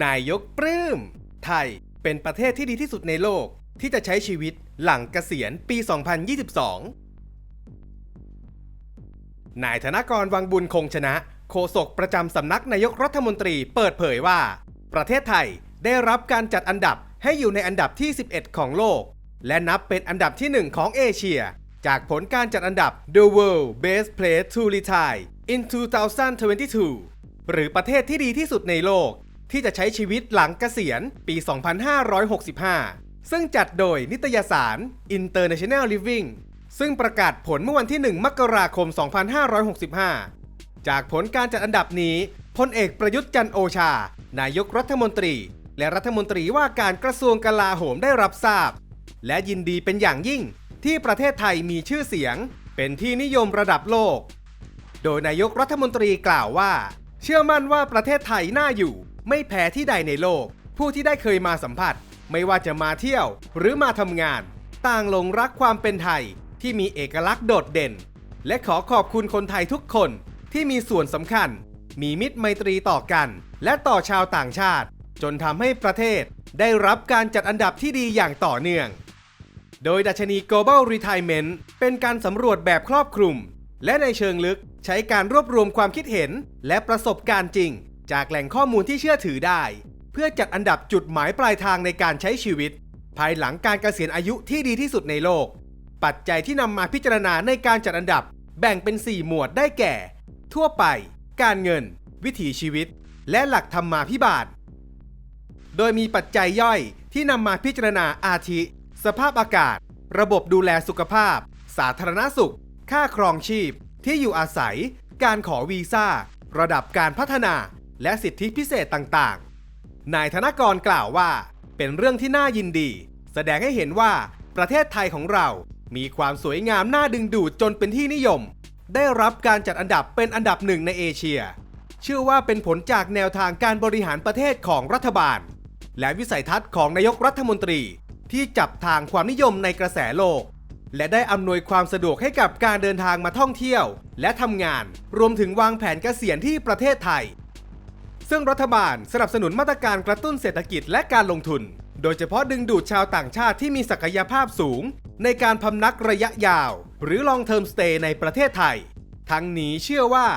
นายกปลื้ม ไทยเป็นประเทศที่ดีที่สุดในโลก ที่จะใช้ชีวิตหลังเกษียณปี 2022 นายธนกรวังบุญคงชนะ โฆษกประจำสำนักนายกรัฐมนตรีเปิดเผยว่า ประเทศไทยได้รับการจัดอันดับให้อยู่ในอันดับที่ 11 ของโลก และนับเป็นอันดับที่ 1 ของเอเชีย จากผลการจัดอันดับ The World Best Place to Retire in 2022 หรือประเทศที่ดีที่สุดในโลก ที่จะใช้ชีวิตหลังเกษียณปี 2565 ซึ่งจัดโดยนิตยสาร International Living ซึ่งประกาศผลเมื่อวันที่ 1 มกราคม 2565 จากผลการจัดอันดับนี้พลเอกประยุทธ์จันโอชา นายกรัฐมนตรี และรัฐมนตรีว่าการกระทรวงกลาโหมได้รับทราบ และยินดีเป็นอย่างยิ่งที่ประเทศไทยมีชื่อเสียง เป็นที่นิยมระดับโลก โดยนายกรัฐมนตรีกล่าวว่า เชื่อมั่นว่าประเทศไทยน่าอยู่ ไม่แพ้ที่ใดในโลก ผู้ที่ได้เคยมาสัมผัส ไม่ว่าจะมาเที่ยวหรือมาทำงาน ต่างหลงรักความเป็นไทยที่มีเอกลักษณ์โดดเด่น และขอขอบคุณคนไทยทุกคนที่มีส่วนสำคัญ มีมิตรไมตรีต่อกัน และต่อชาวต่างชาติ จนทำให้ประเทศได้รับการจัดอันดับที่ดีอย่างต่อเนื่อง โดยดัชนี Global Retirement เป็นการสำรวจแบบครอบคลุม และในเชิงลึกใช้การรวบรวมความคิดเห็นและประสบการณ์จริง จากแหล่งข้อมูลที่เชื่อถือได้ เพื่อจัดอันดับจุดหมายปลายทางในการใช้ชีวิต ภายหลังการเกษียณอายุที่ดีที่สุดในโลก ปัจจัยที่นำมาพิจารณาในการจัดอันดับ แบ่งเป็น 4 หมวดได้แก่ ทั่วไป การเงิน วิถีชีวิต และหลักธรรมาภิบาลโดยมีปัจจัยย่อยที่นำมาพิจารณาอาทิ สภาพอากาศ ระบบดูแลสุขภาพ สาธารณสุข ค่าครองชีพ ที่อยู่อาศัย การขอวีซ่า ระดับการพัฒนา และสิทธิพิเศษต่างๆ นายธนกรกล่าวว่า เป็นเรื่องที่น่ายินดี แสดงให้เห็นว่าประเทศไทยของเรา มีความสวยงามน่าดึงดูดจนเป็นที่นิยม ได้รับการจัดอันดับเป็นอันดับหนึ่งในเอเชีย เชื่อว่าเป็นผลจากแนวทางการบริหารประเทศของรัฐบาล และวิสัยทัศน์ของนายกรัฐมนตรีที่จับทางความนิยมในกระแสโลก และได้อำนวยความสะดวกให้กับการเดินทางมาท่องเที่ยว และทำงาน รวมถึงวางแผนเกษียณที่ประเทศไทย ซึ่งรัฐบาลสนับสนุนมาตรการกระตุ้นเศรษฐกิจและการลงทุน โดยเฉพาะดึงดูดชาวต่างชาติที่มีศักยภาพสูง ในการพำนักระยะยาว หรือ long term stay ในประเทศไทย ทั้งนี้เชื่อว่า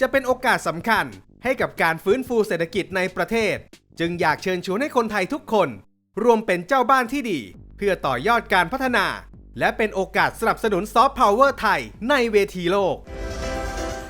จะเป็นโอกาสสำคัญให้กับการฟื้นฟูเศรษฐกิจในประเทศ จึงอยากเชิญชวนให้คนไทยทุกคน รวมเป็นเจ้าบ้านที่ดี เพื่อต่อยอดการพัฒนา และเป็นโอกาสสนับสนุนซอฟต์พาวเวอร์ไทยในเวทีโลก